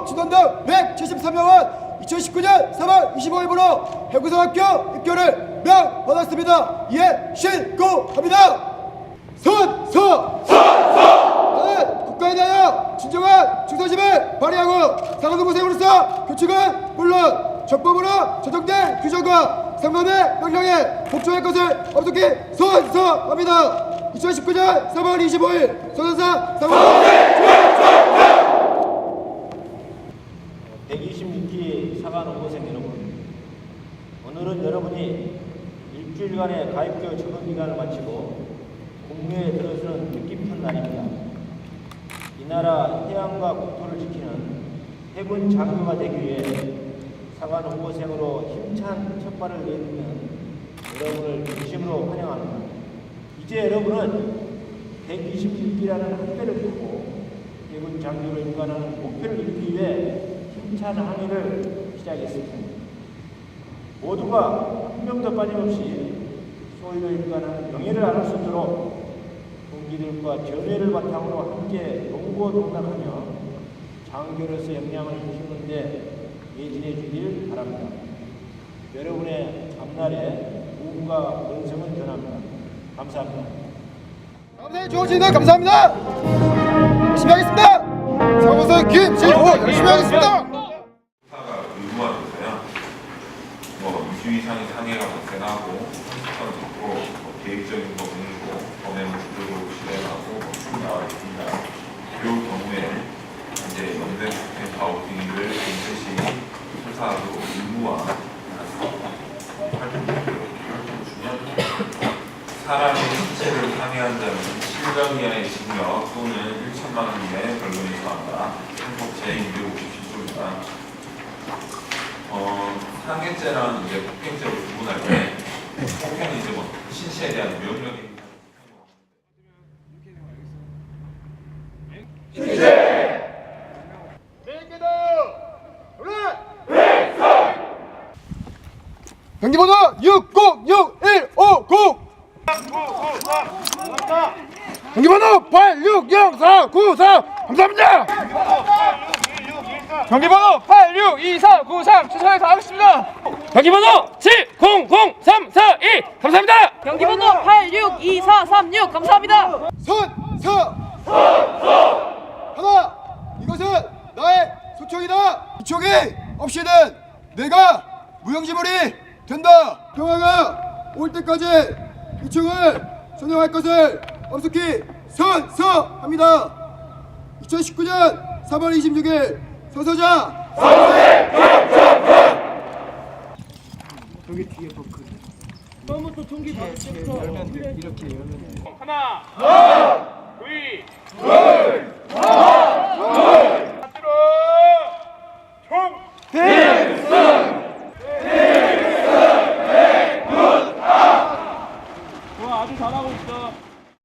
조 진원등 173명은 2019년 3월 25일부로 해구성학교 입교를 명받았습니다. 이에 신고합니다. 선서 나는 국가에 대하여 진정한 충성심을 발휘하고 상하도 고생으로서 교칙은 물론 적법으로 제정된 규정과 상관의 명령에 복종할 것을 엄속히 선서합니다. 2019년 3월 25일 소선사 상원 126기 사관 후보생 여러분, 오늘은 여러분이 일주일간의 가입교 적응 기간을 마치고 공무에 들어서는 뜻깊은 날입니다. 이 나라 해양과 국토를 지키는 해군 장교가 되기 위해 사관 후보생으로 힘찬 첫발을 내딛는 여러분을 진심으로 환영합니다. 이제 여러분은 121기라는 한배를 타고 해군 장교로 인간하는 목표를 이루기 위해 힘찬 항해를 시작했습니다. 모두가 한 명도 빠짐없이 소위로 인간하는 명예를 알을 수 있도록 동기들과 전례를 바탕으로 함께 동고동락하며 장교로서 역량을 키우는데 예진해 주길 바랍니다. 여러분의 앞날에 부과 번성을 전합니다. 감사합니다. 감사해 주어주시는 감사합니다. 열심히 하겠습니다. 상원사 김진호 열심히 하겠습니다. 사가 의무화돼서요. 뭐 2주 이상의 상해가 발생하고 선수가 좋고 뭐 계획적인 거 공고 범행을 주도적으로 실행하고 뭐 나와 있습니다. 이 경우에 이제 연대 국회 가오등을 반드시 수사하고 의무화 활동 활동 중요합니다. 사람의 신체를 상해한 자는 7년 이하의 징역 또는 1천만 원 이하의 벌금에 처한다. 한국 제257조입니다. 어, 상해죄랑 이제 폭행죄로 구분할 때 폭행은 이제 뭐 신체에 대한 명령이 경기번호 606150 경기번호 860493 감사합니다. 경기번호 862493 최선을 다하겠습니다. 경기번호 700342 감사합니다. 경기번호 862436 감사합니다. 선서 선서 하나 이것은 나의 소총이다 이 총이 없이는 내가 무용지물이 된다 평화가 올 때까지 이 총을 선용할 것을 엄숙히 선서합니다 2019년 3월 26일 서서자! 서서세! 여기 뒤에 버크. 처음부터 총기 받으면서 열면 돼. 이렇게 열면 돼. 하나, 하나 둘, 둘, 둘, 하나, 둘, 둘, 둘, 둘,